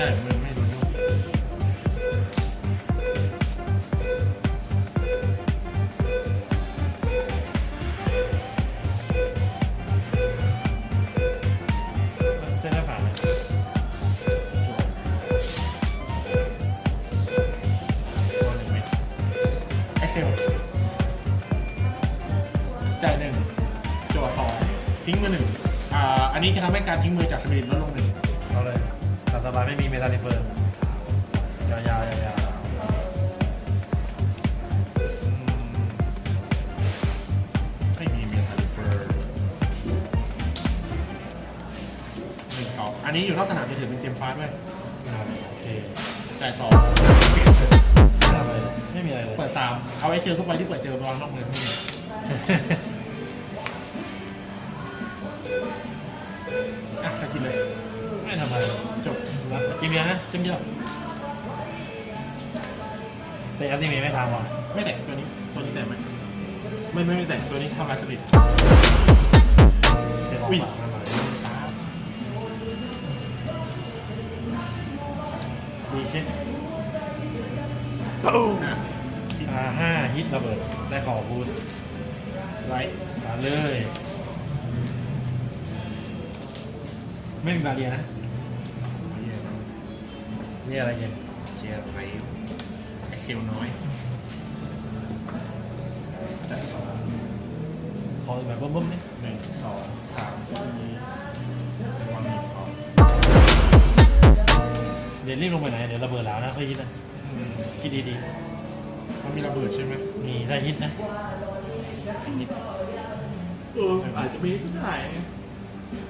ช่มือไม่โดนโยกมันเส้นหน้าผากเลยตัวหนึ่งเม็ดเอ็กเซลจ่ายหนึ่งจั่วสองทิ้งมือหนึ่งอ่าอันนี้จะทำให้การทิ้งมือจากสปิริตลดลงหนึ่ง สบายไม่มีเมทัลลิเฟอร์ยาวๆยาวๆยาวอืมไม่มีเมทัลเฟอร์หนึ่งสองอันนี้อยู่นอกสนามจะถือเป็นเจมฟ้าด้วย ครับโอเคจ่ายสองไม่มีอะไรเลย เปิดสามเอาไอเชลทุกใบที่เปิดเจอวางนอกมือทั้งหมด กินเบียร์นะเจมเดียวแต่อันนี้มีไม่ทำหรอไม่แต่งตัวนี้ ตัวนี้แต่งไหมไม่ไม่ไม่แต่งตัวนี้ทำลายสปิริตเดี๋ยวออกอุ้ยปากมาหน่อยดีเช่นนะอ่าห้าฮิตระเบิด ได้ของบูสต์ไลท์มาเลย ไม่มีบาเรียนะ นี่อะไรเย็นเชียร์ไรไอเชลน้อยจ่ายสองขอแบบบึ้มๆนี่หนึ่งสองสามสี่วางหนึ่งพอเดี๋ยวรีบลงไปไหนเดี๋ยวระเบิดแล้วนะค่อยฮิตนะอืมคิดดีมันมีระเบิดใช่ไหมๆมีได้ฮิตนะนิดเอออาจจะไม่ได้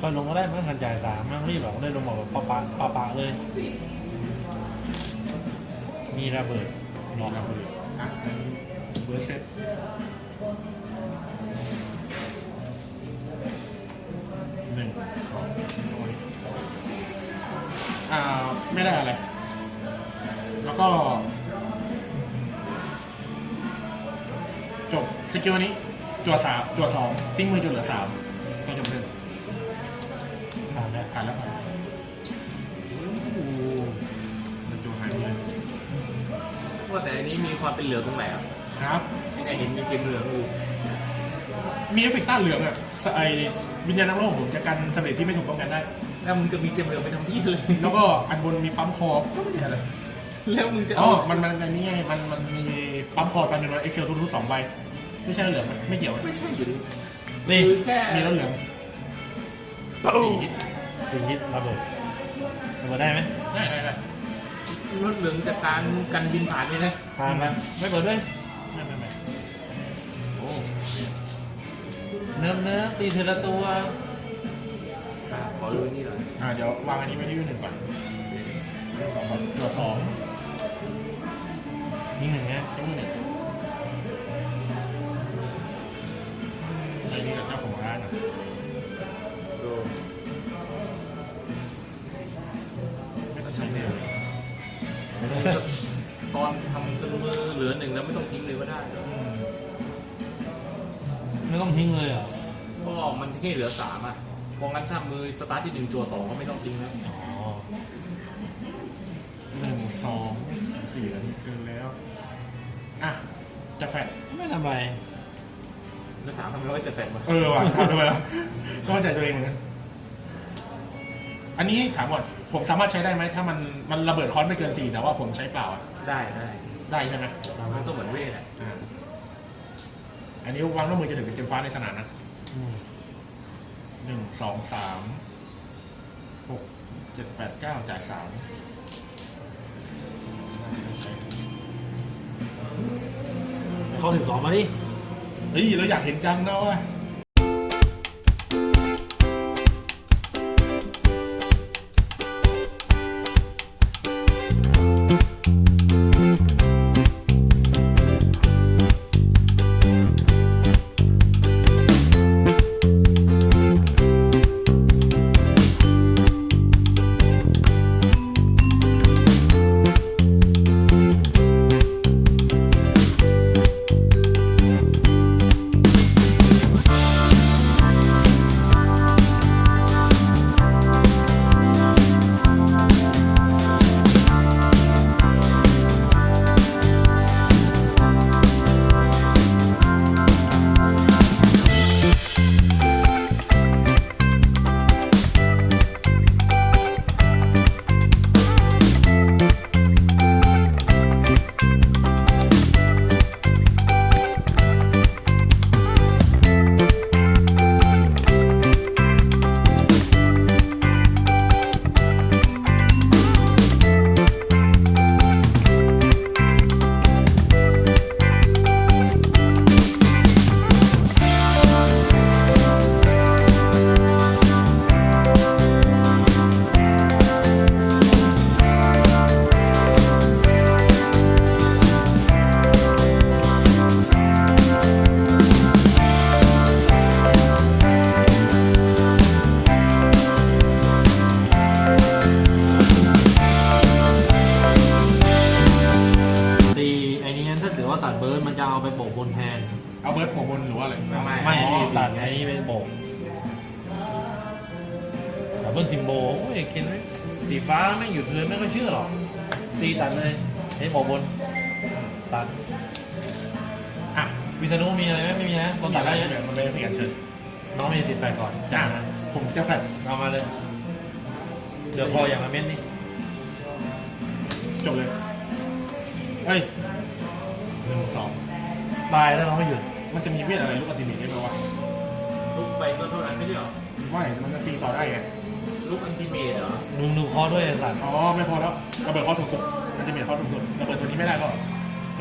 ค่อยลงก็ได้ไม่ต้องทันจ่ายสามไม่ต้องรีบหรอกได้ลงบอกแบบปะปะปะปะเลย มีระเบิดมีระเบิดอะงั้นเบอร์เซ็ตหนึ่งสองร้อยอ่าไม่ได้อะไร แล้วก็ จบสกิลอันนี้จั่วสามจั่วสองทิ้งมือจนเหลือสามก็จบเลยผ่านได้ผ่านแล้วผ่านมัน ว่าแต่อันนี้มีความเป็นเหลืองตรงไหนอะครับยังไงเห็นมีเกมเหลืองอยู่มีเอฟเฟกต์ต้านเหลืองอะสไอวิญญาณนักโลกผมจะกันสำเร็จที่ไม่ถูกป้องกันได้ แล้วมึงจะมีเกมเหลืองไปทำที่เลยแล้วก็อันบนมีปั๊มคอก็ไม่ใช่อะไรแล้วมึงจะอ๋เอาอมันมันอันนี้ไงมันมันมีปั๊มคอตอนเป็นวันเอ็กเซลทุกๆสองใบไม่ใช่เหลืองไหมไม่เกี่ยวไม่ใช่อยู่ดินี่คือแค่มีรถเหลืองสี่ฮิตสี่ฮิตระเบิดระเบิดได้ไหมได้ได้ได้ รถเหลืองจากการกันบินผ่านนี่นะผ่านไหมไม่เปิดด้วยไม่ไม่ไม่โอ้เนื้อเนื้อตีเทละตัวอะขอดูนี่หน่อยอ่าเดี๋ยววางอันนี้ไว้ที่หนึ่งก่อนเดี๋ยวสองก่อนตัวสองยิงหนึ่งนะชิ้นมือหนึ่งอันนี้กับเจ้าของร้านอะ ตอนทำจนมือเหลือหนึ่งแล้วไม่ต้องทิ้งเลยก็ได้ ไม่ต้องทิ้งเลยเหรอก็มันแค่เหลือสามอะเพราะงั้นถ้ามือสตาร์ทที่หนึ่งจัวสองก็ไม่ต้องทิ้งแล้วอ๋อหนึ่งสองสามสี่แล้วนี่เกินแล้ว อะ จะแฟดไม่ทำไรแล้วถามทำไมว่าจะแฟนมาเออว่ะถามทำไมล่ะก็เข้าใจตัวเองเหมือนกัน อันนี้ถามก่อนผมสามารถใช้ได้ไหมถ้ามันมันระเบิดคอนไม่เกินสี่แต่ว่าผมใช้เปล่าอะได้ได้ได้ใช่ไหมมันก็เหมือนเวทแหละอ่าอันนี้วางน้ำมือจะถึงเป็นเจมฟ้าในสนามนะอืมหนึ่งสองสามหกเจ็ดแปดเก้าจ่ายสามเข้าถึงสองมาดิเฮ้ยเราอยากเห็นจังนะเว่า จะเอาไปโบกบนแทนเอาเบิร์ดหัวบนหรือว่าอะไรไม่ไม่ไม่อ๋อตัดไอ้นี่ไปโบกดับเบิลซิมโบโอ้ยเคนสีฟ้าไม่อยู่เทิร์นไม่ค่อยเชื่อหรอกตีตัดเลยไอ้โบกบน ตัดอะวิษณุมีอะไรไหมไม่มีนะเราตัตัดดได้ได้เดี๋ยวมันไปเปลี่ยนเชิญน้องไม่ได้ติดไปก่อนจ้าจ้าผมจะแฟลตเอามาเลยเดี๋ยวพออย่างละเม็ดนี่จบเลยเอ้ยหนึ่งสอง ตายแล้วน้องไม่หยุด มันจะมีเวทอะไรลูกอัลติเมทได้ไหมวะลุกไปก็เท่านั้นไม่ใช่เหรอไม่ มันจะตีต่อได้ไงลุกอันติเมตเหรอมึงดูคอด้วยไอ้สัตว์อ๋อไม่พอแล้วระเบิดข้อสูงสุดอัลติเมทข้อสูงสุดระเบิดตัวนี้ไม่ได้ก็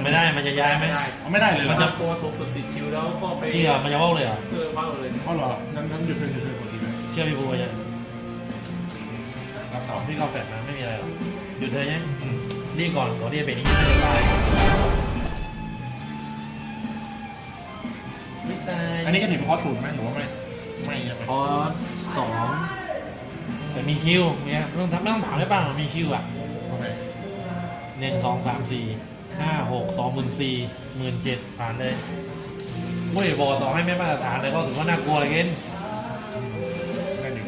ไม่ได้มันจะย้ายไหมไม่ได้เอาไม่ได้เลยเหรมัอนจะตัวสูงสุดติดชิวแล้วก็ไปจริงเหรอมันจะว่าวเลยเหรอเพื่อเบ้าเลยเอาเหรอนั้นนั้นหยุดเพิ่งหยุดเพิ่งปกติเลยเชื่อพี่บูยังรับสองพี่เข้าแฟลชนะไม่มีอะไรหรอกหยุดเธอยังอืมรีบก่อนก่อนที่จะเป็นนี้จะตายไม่ตาย อันนี้ก็ถือเป็นข้อศูนย์ไหมหรือว่าไม่ไม่ใช่ไหมคอร์สสองแต่มีคิวเนี่ยไม่ต้องทำไม่ต้องถามได้ป่ะมันมีคิวอะโอเคหนึ่งสองสามสี่ห้าหกสองหมื่นสี่หมื่นเจ็ดผ่านเลยเว้ยบอกต่อให้ไม่มาตรฐานเลยก็ถือว่าน่ากลัวเลยเกินได้หนึ่ง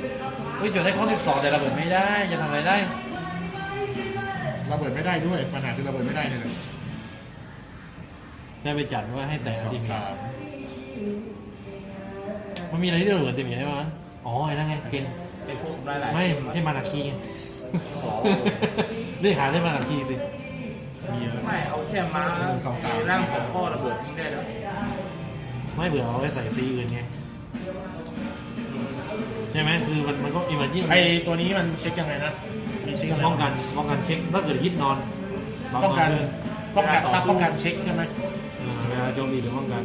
เฮ้ยจดได้ข้อสิบสองแต่ระเบิดไม่ได้จะทำอะไรได้ระเบิดไม่ได้ด้วยปัญหาคือระเบิดไม่ได้เนี่ยแหละได้ไปจัดว่าให้แต่สองทีมสาม มันมีอะไรที่ระเบิดเต็มอย่างได้ไหมอ๋อไอ้นั่นไงเก่งไอ้พวกหลายๆไม่เกเทพมานาคีไงอ๋อเรียกหาเทพมานาคีสิมีเยอะไม่เอาแค่มาหนึ่งสองสามร่างสองพ่อระเบิดทิ้งได้แล้วไม่เบื่อเอาไปใส่ซีอื่นไงใช่ไหมคือมันมันก็อิมเมจินไอตัวนี้มันเช็คยังไงนะมีเช็คอะไรป้องกันป้องกันเช็คถ้าเกิดฮิตนอนป้องกันเลยป้องกันถ้าป้องกันเช็คใช่ไหมเออเวลาโจมตีหรือป้องกัน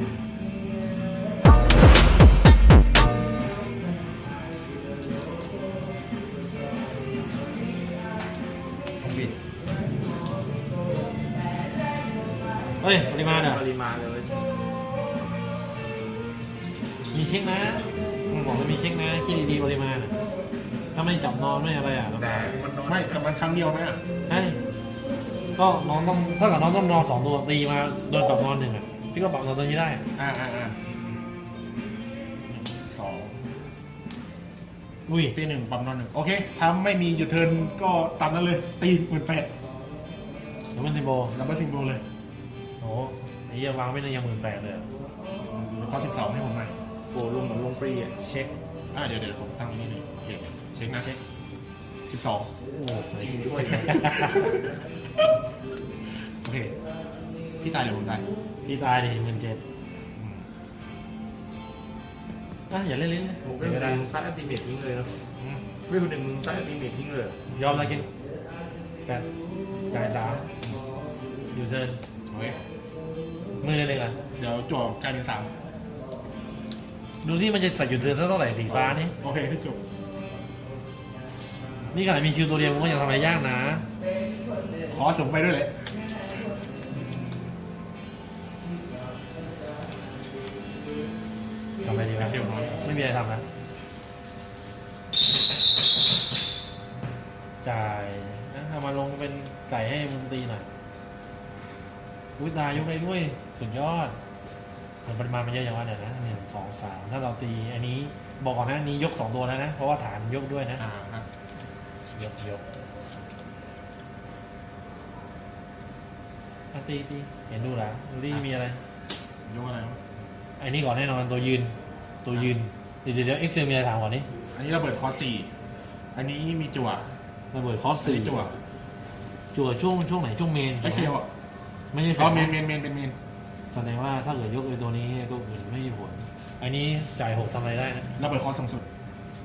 เฮ้ยปริมาณอะปริมาณเลยมีเช็คนะมันบอกว่ามีเช็คนะคิดดีๆปริมาณอะถ้าไม่จับนอนไม่อะไรอะลำแต่บากมันนอนไม่แต่มันครั้งเดียวไหมอะใช่ก็น้องต้องถ้าเกิดน้องต้องนอนสองตัวตีมาโดนปรับนอนหนึ่งอะพี่ก็ปรับนอนตัวนี้ได้ อ่าอ่าอ่าสองอุ้ยตีหนึ่งปั๊มนอนหนึ่งโอเคถ้าไม่มีหยุดเทิร์นก็ตามนั้นเลย ตีหมื่นแปดแล้วมันซิโบ ดับเบิลซิงโบเลย โอ้ยยังวางไม่ได้ยังหมื่นแปดเลยอะข้อสิบสองให้ผมหน่อยโอ้ลงเหมือนลงฟรีอะเช็คอ่าเดี๋ยวเดี๋ยวผมตั้งนี่เลยโอเคเช็คนะเช็คสิบสองโอ้จริงด้วย โอเค พี่ตายเดี๋ยวผมตาย พี่ตายดิหมื่นเจ็ดอืมอะอย่าเล่นลิ้นเลยผมเสีเล่ยนเวลามึงซัดอันติเมททิ้งเลยนะอืมไม่คนหนึ่งมึงซัดอันติเมททิ้งเลยยอมแล้วกินแฟนจ่ายสามอยู่เชิญโอเค มือเลยเลยอะเดี๋ยวจวบกลายเป็นสามดูที่มันจะใส่อยู่เทิร์นสักเท่าไหร่สีฟ้านี่โอเคขึ้นจบนี่ขนาดมีชิวตัวเดียวมันก็ยังทำอะไรยากนะ ขอส่งไปด้วยเลยทำอะไรดีวะเชี่ยวน้อยไม่มีอะไรทำนะจ่ายนะเอามาลงเป็นไก่ให้มึงตีหน่อยอุ้ยตายยกได้ด้วย สุดยอดมันปริมาณมันเยอะอย่างว่าเนี่ยนะหนึ่งสองสามถ้าเราตีอันนี้บอกก่อนนะอันนี้ยกสองตัวแล้วนะ เพราะว่าฐานยกด้วยนะ อ่าครับยกยกอะตีตีเห็นดูแล้วดูดิมีอะไร ยกอะไรวะไอ้นี่ก่อนแน่นอนตัวยืน ตัวยืน เดี๋ยวเดี๋ยวเดี๋ยวเอ็กเซลมีอะไรถามก่อนนี่อันนี้ระเบิดคอร์สสี่อันนี้มีจั่วระเบิดคอร์สอันสี่นี้จั่วจั่วช่วงช่วงไหนช่วงเมนไอเชลอะไม่ใช่แฟอ๋อลเมชนเมนเมนเป็นเมน แสดงว่าถ้าเกิดยกไอ้ตัวนี้ตัวอื่นไม่มีผลอันนี้จ่ายหกทำอะไรได้นะระเบิดคอร์สสูงสุด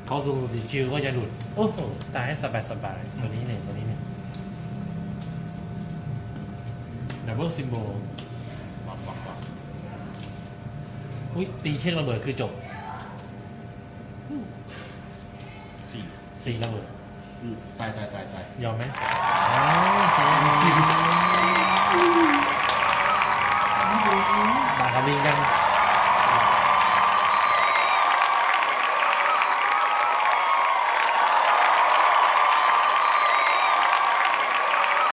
เขาสูงสุดชิลก็จะหลุด โอ้โหตายให้สบายสบายตัวนี้เนี่ยตัวนี้เนี่ยดับเบิลซิมโบวับวับวับอุ้ยตีเช็คระเบิดคือจบสี่สี่ระเบิด ตายตายตายตายยอมไหมอ๋อโอเค Hòa Minh đang